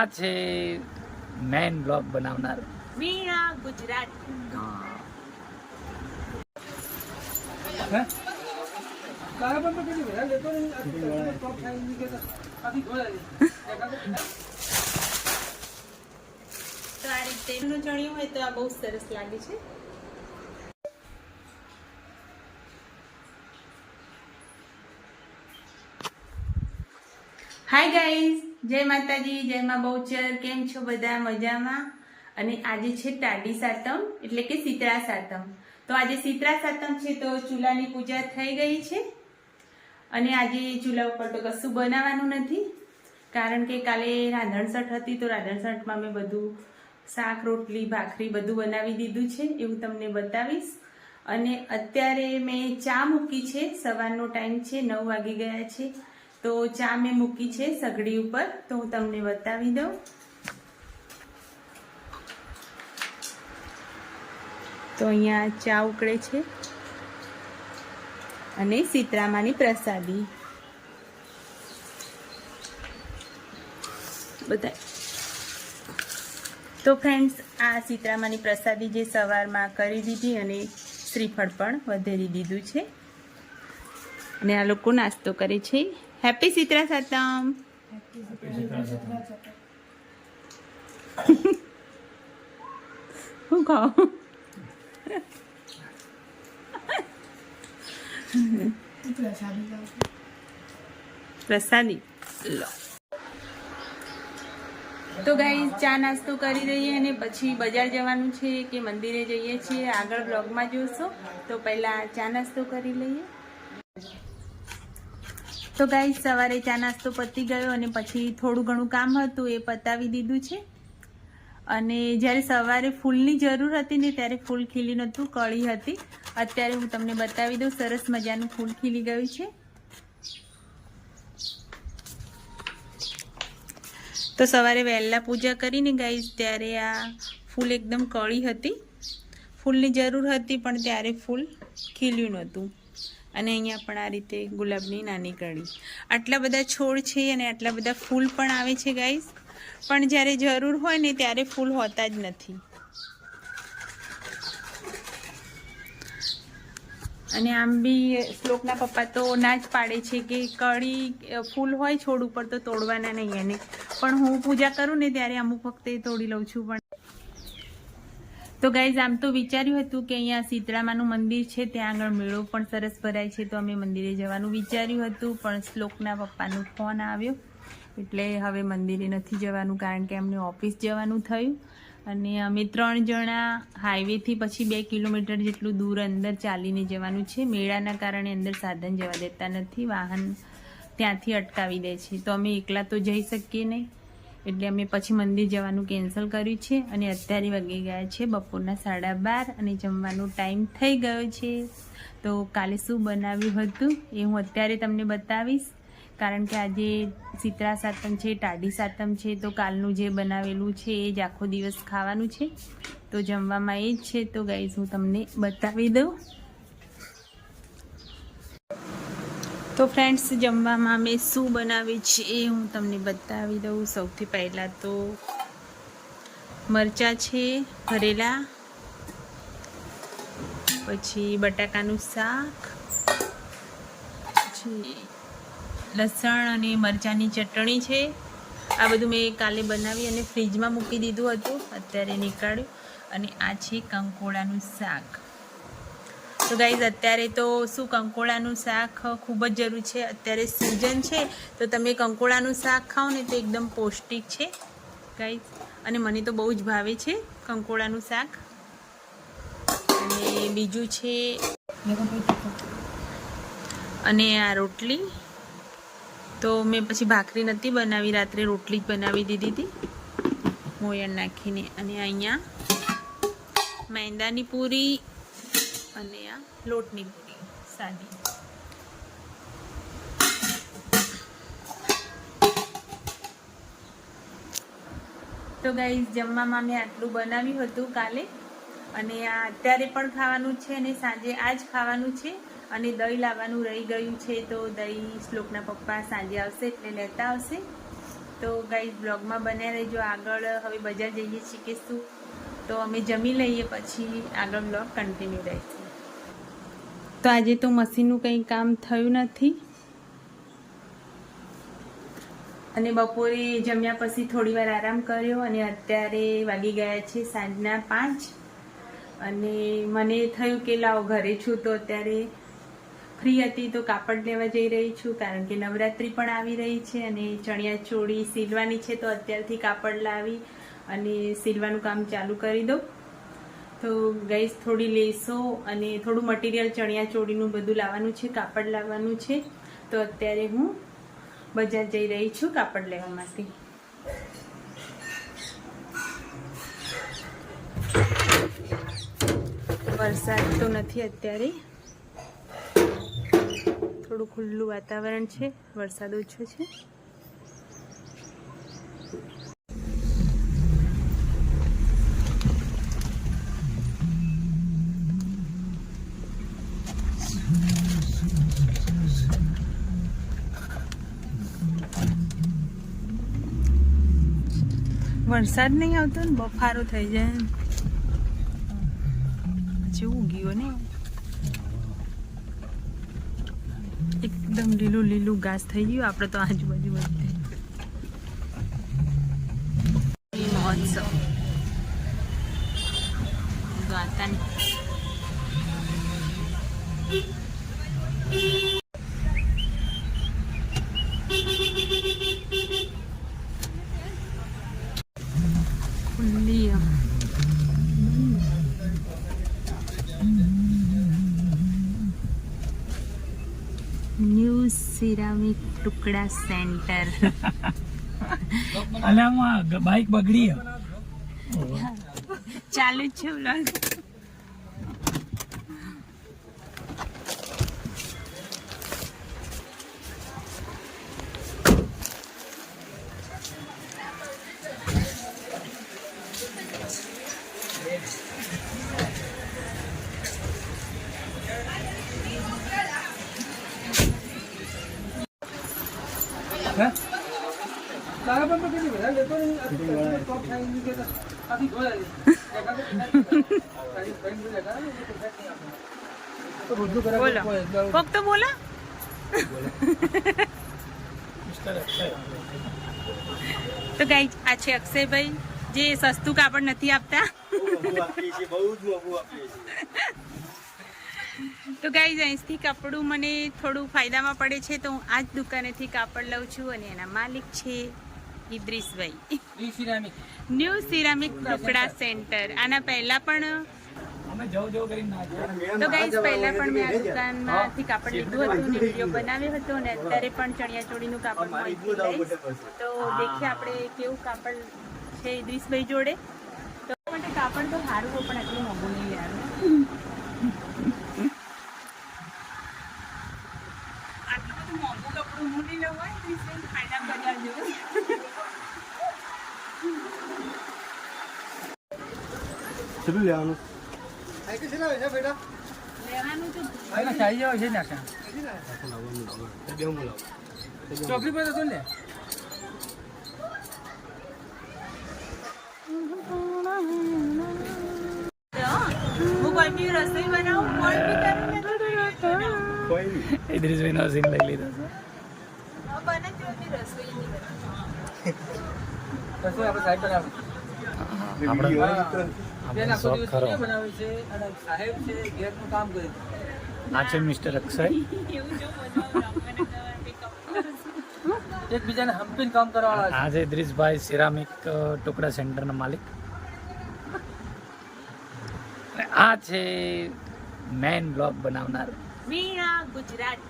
આ છે main blog બનાવનાર. મીણા ગુજરાત. હા. તો આ રીતે એમનું ચણ્યું હોય તો આ બહુ સરસ લાગે છે. હાય ગાઈઝ જય માતાજી, જય માં બહુચર, કેમ છો બધા? મજામાં? અને આજે છે ટાડી સાતમ, એટલે કે શીતળા સાતમ. તો આજે શીતળા સાતમ છે તો ચૂલાની પૂજા થઈ ગઈ છે. અને આજે ચૂલા ઉપર તો કશું બનાવવાનું નથી. કારણ કે કાલે રાંધણસઠ હતી, તો રાંધણસઠમાં મેં બધું શાક, રોટલી, ભાખરી બધું બનાવી દીધું છે, એવું તમને બતાવીશ. અને અત્યારે મેં ચા મૂકી છે, સવારનો ટાઈમ છે, નવ વાગી ગયા છે. તો ચા મેં મૂકી છે સગડી ઉપર, તો હું તમને બતાવી દઉં. તો અહીંયા ચા ઉકળે છે અને સીતરામાની પ્રસાદી. બધા તો ફ્રેન્ડ્સ આ સીતરામાની પ્રસાદી જે સવારમાં કરી દીધી અને શ્રીફળ પણ વધેરી દીધું છે. અને આ લોકો નાસ્તો કરે છે. હેપી સિત્રા સાતમ હું ખાવ પ્રસાદી લો તો ગાઈ ચા નાસ્તો કરી દઈએ અને પછી બજાર જવાનું છે કે મંદિરે જઈએ છીએ. આગળ બ્લોગમાં જોશો. તો પહેલાં ચા નાસ્તો કરી લઈએ. તો ગાઈ સવારે ચા નાસ્તો પતી ગયો અને પછી થોડું ઘણું કામ હતું, એ પતાવી દીધું છે. અને જ્યારે સવારે ફૂલની જરૂર હતી ને ત્યારે ફૂલ ખીલી નહોતું, કળી હતી. અત્યારે હું તમને બતાવી દઉં, સરસ મજાનું ફૂલ ખીલી ગયું છે. તો સવારે વહેલા પૂજા કરીને ગાઈશ ત્યારે આ ફૂલ એકદમ કળી હતી. ફૂલની જરૂર હતી, પણ ત્યારે ફૂલ ખીલ્યું નહોતું. અને અહીંયા પણ આ રીતે ગુલાબની નાની કળી. આટલા બધા છોડ છે અને આટલા બધા ફૂલ પણ આવે છે ગાઈસ પણ જ્યારે જરૂર હોય ને ત્યારે ફૂલ હોતા જ નથી. અને આમ બી શ્લોકના પપ્પા તો ના જ પાડે છે કે કળી ફૂલ હોય છોડ ઉપર તો તોડવાના નહીં એને. પણ હું પૂજા કરું ને ત્યારે અમુક વખતે તોડી લઉં છું પણ તો ગાઈઝ આમ તો વિચાર્યું હતું કે અહીંયા સીતરામાનું મંદિર છે, ત્યાં આગળ મેળો પણ સરસ ભરાય છે, તો અમે મંદિરે જવાનું વિચાર્યું હતું, પણ શ્લોકના પપ્પાનો ફોન આવ્યો. એટલે હવે મંદિરે નથી જવાનું, કારણ કે અમને ઓફિસ જવાનું થયું. અને અમે ત્રણ જણા હાઈવેથી પછી બે કિલોમીટર જેટલું દૂર અંદર ચાલીને જવાનું છે. મેળાના કારણે અંદર સાધન જવા દેતા નથી, વાહન ત્યાંથી અટકાવી દે છે. તો અમે એકલા તો જઈ શકીએ નહીં. એટલે અમે પછી મંદિર જવાનું કેન્સલ કર્યું છે અને અત્યારે વાગી ગયા છે બપોરના સાડા બાર અને જમવાનો ટાઈમ થઈ ગયો છે. તો કાલે શું બનાવ્યું હતું એ હું અત્યારે તમને બતાવીશ. કારણ કે આજે શીતળા સાતમ છે, ટાઢી સાતમ છે, તો કાલનું જે બનાવેલું છે એ જ આખો દિવસ ખાવાનું છે. તો જમવામાં એ જ છે. તો ગાઈઝ હું તમને બતાવી દઉં. તો ફ્રેન્ડ્સ જમવામાં મેં શું બનાવ્યું છે એ હું તમને બતાવી દઉં. સૌથી પહેલાં તો મરચાં છે ભરેલા પછી બટાકાનું શાક, પછી લસણ અને મરચાંની ચટણી છે. આ બધું મેં કાલે બનાવી અને ફ્રીજમાં મૂકી દીધું હતું. અત્યારે નીકાળ્યું. અને આ છે કંકોડાનું શાક. તો ગાઈઝ અત્યારે તો શું કંકોડાનું શાક ખૂબ જ જરૂર છે. અત્યારે સિઝન છે, તો તમે કંકોડાનું શાક ખાઓ ને તો એકદમ પૌષ્ટિક છે. ગાઈઝ અને મને તો બહુ જ ભાવે છે કંકોડાનું શાક. અને બીજું છે અને આ રોટલી. તો મેં પછી ભાખરી નથી બનાવી, રાત્રે રોટલી જ બનાવી દીધી હતી. મોયણ નાખીને. અને અહીંયા મેંદાની પૂરી અને આ લોટની પૂરી, સાદી. તો ગાઈઝ, જમવામાં મેં આટલું બનાવ્યું હતું કાલે. અને આ અત્યારે પણ ખાવાનું છે અને સાંજે આ જ ખાવાનું છે. અને દહીં લાવવાનું રહી ગયું છે તો દહીં શ્લોકના પપ્પા સાંજે આવશે એટલે લેતા આવશે. તો ગાઈઝ, બ્લોગમાં બન્યા રહેજો. આગળ હવે બજાર જઈએ છીએ કે શું? તો અમે જમી લઈએ પછી આગળ બ્લોગ કન્ટિન્યુ રહેશે. તો આજે તો મશીનનું કંઈ કામ થયું નથી. અને બપોરે જમ્યા પછી થોડી વાર આરામ કર્યો અને અત્યારે વાગી ગયા છે સાંજના પાંચ. અને મને થયું કે લાવો ઘરે છું તો અત્યારે ફ્રી હતી તો કાપડ લેવા જઈ રહી છું કારણ કે નવરાત્રી પણ આવી રહી છે અને ચણિયા ચોળી સીલવાની છે તો અત્યારથી કાપડ લાવી અને સીલવાનું કામ ચાલુ કરી દઉં. તો ગઈસ થોડી લેસો અને થોડું મટીરિયલ ચણિયા ચોળીનું બધું લાવવાનું છે, કાપડ લાવવાનું છે. તો અત્યારે હું બજાર જઈ રહી છું કાપડ લેવા માટે. વરસાદ તો નથી અત્યારે. થોડું ખુલ્લું વાતાવરણ છે, વરસાદ ઓછો છે. વરસાદ નહીં આવતો ને, બફારો થઈ જાય પછી ઉગ્યો ને એકદમ લીલું લીલું ઘાસ થઈ ગયું, આપણે તો આજુબાજુ બધે. મહોત્સવ. દ્વારકા ખુલ્લી આમ. ન્યૂ સિરામિક ટુકડા સેન્ટર અલામાં બાઇક બગડી. ચાલુ જ છે બોલો કોક તો બોલો. તો ગાઈ આ છે અક્ષયભાઈ. જે સસ્તું કાપડ નથી આપતા. તો ગાઈઝ અહીંથી કપડું મને થોડું ફાયદામાં પડે છે તો હું આ જ દુકાનેથી કાપડ લઉં છું અને એના માલિક છે ઇદ્રીસભાઈ. New ceramic. ટુકડા સેન્ટર આના પહેલા પણ અમે જવું જવું કરીને ના જઈએ. તો ગાઈઝ પહેલા પણ મેં આ દુકાનમાંથી કાપડ લીધું હતું અને વીડિયો બનાવ્યો હતો અને અત્યારે પણ ચણિયા ચોળીનું કાપડ મળતું લઈશ તો દેખીએ આપણે કેવું કાપડ છે ઇદ્રીસભાઈ જોડે. તો માટે કાપડ તો સારું પણ આટલું મોંઘું નહીં યાર આટલું બધું કપડું હું હોય ઇદ્રીસભાઈ ફાયદા બજાર જેવું કેટલું લેવાનું? ચોકડી પર રસોઈ બનાવું કોઈ બનાવું. નહીં ઇદ્રીસભાઈ નો સીન લઈ લીધો. હા, મિસ્ટર અક્ષય. એકબીજાને હમ્પીને કામ કરવાવાળા આ છે ઇદ્રીસભાઈ સિરામિક ટુકડા સેન્ટરના માલિક. અને આ છે મેન બ્લોક બનાવનાર. ગુજરાત.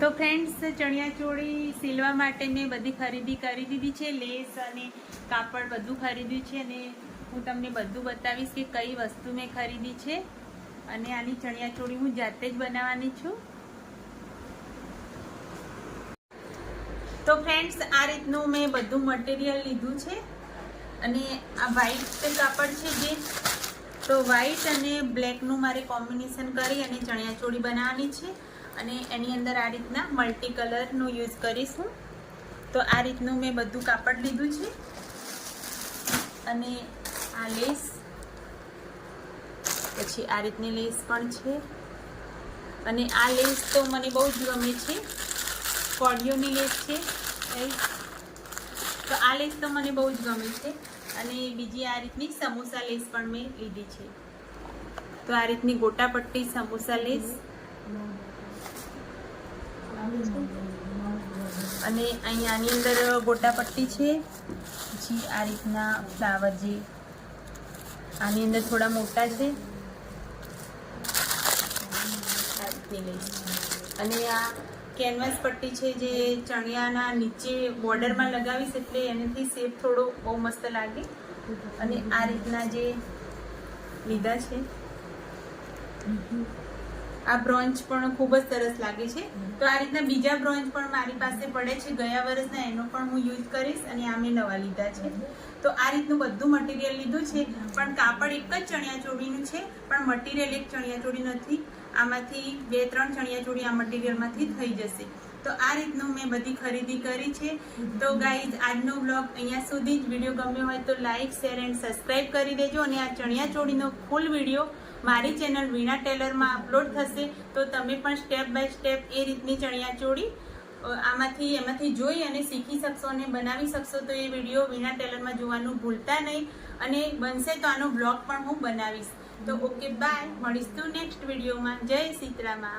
તો ફ્રેન્ડ્સ ચણિયાચોળી સિલવા માટે મેં બધી ખરીદી કરી દીધી છે. લેસ અને કાપડ બધું ખરીદ્યું છે અને હું તમને બધું બતાવીશ કે કઈ વસ્તુ મેં ખરીદી છે. અને આની ચણિયાચોળી હું જાતે જ બનાવવાની છું. તો ફ્રેન્ડ્સ આ રીતનું મેં બધું મટીરિયલ લીધું છે. અને આ વ્હાઈટ કાપડ છે જે. તો વ્હાઈટ અને બ્લેકનું મારે કોમ્બિનેશન કરી અને ચણિયાચોળી બનાવવાની છે. અને એની અંદર આ રીતના મલ્ટી કલરનું યુઝ કરીશું. તો આ રીતનું મેં બધું કાપડ લીધું છે. અને આ લેસ પછી આ રીતની લેસ પણ છે. અને આ લેસ તો મને બહુ જ ગમે છે. કોડિયોની લેસ છે તો આ લેસ તો મને બહુ જ ગમે છે. અને બીજી આ રીતની સમોસા લેસ પણ મેં લીધી છે. તો આ રીતની ગોટાપટ્ટી સમોસા લેસ અને અહીં આની અંદર ગોટાપટ્ટી છે. પછી આ રીતના ફ્લાવર જે આની અંદર થોડા મોટા છે. અને આ કેનવાસ પટ્ટી છે જે ચણિયાના નીચે બોર્ડરમાં લગાવીશ એટલે એનાથી શેપ થોડો બહુ મસ્ત લાગે. અને આ રીતના જે લીધા છે. આ બ્રોન્ચ પણ ખૂબ જ સરસ લાગે છે. તો આ રીતના બીજા બ્રોન્ચ પણ મારી પાસે પડે છે. ગયા વર્ષના એનો પણ હું યુઝ કરીશ અને આ મેં નવા લીધા છે. તો આ રીતનું બધું મટીરિયલ લીધું છે. પણ કાપડ એક જ ચણિયાચોળીનું છે. પણ મટીરિયલ એક ચણિયાચોળી નથી. આમાંથી બે ત્રણ ચણિયાચોળી આ મટીરિયલમાંથી થઈ જશે. તો આ રીતનું મેં બધી ખરીદી કરી છે. તો ગાઈઝ આજનો બ્લોગ અહીંયા સુધી જ. વીડિયો ગમ્યો હોય તો લાઈક શેર એન્ડ સબસ્ક્રાઈબ કરી દેજો અને આ ચણિયાચોળીનો ફૂલ વીડિયો મારી ચેનલ વીણા ટેલરમાં અપલોડ થશે. તો તમે પણ સ્ટેપ બાય સ્ટેપ એ રીતની ચણિયાચોળી ચોળી આમાંથી, એમાંથી જોઈ અને શીખી શકશો અને બનાવી શકશો. તો એ વીડિયો વીણા ટેલરમાં જોવાનું ભૂલતા નહીં અને બનશે તો આનો બ્લોગ પણ હું બનાવીશ. તો ઓકે બાય મળીશું નેક્સ્ટ વિડીયોમાં. જય સીતરામા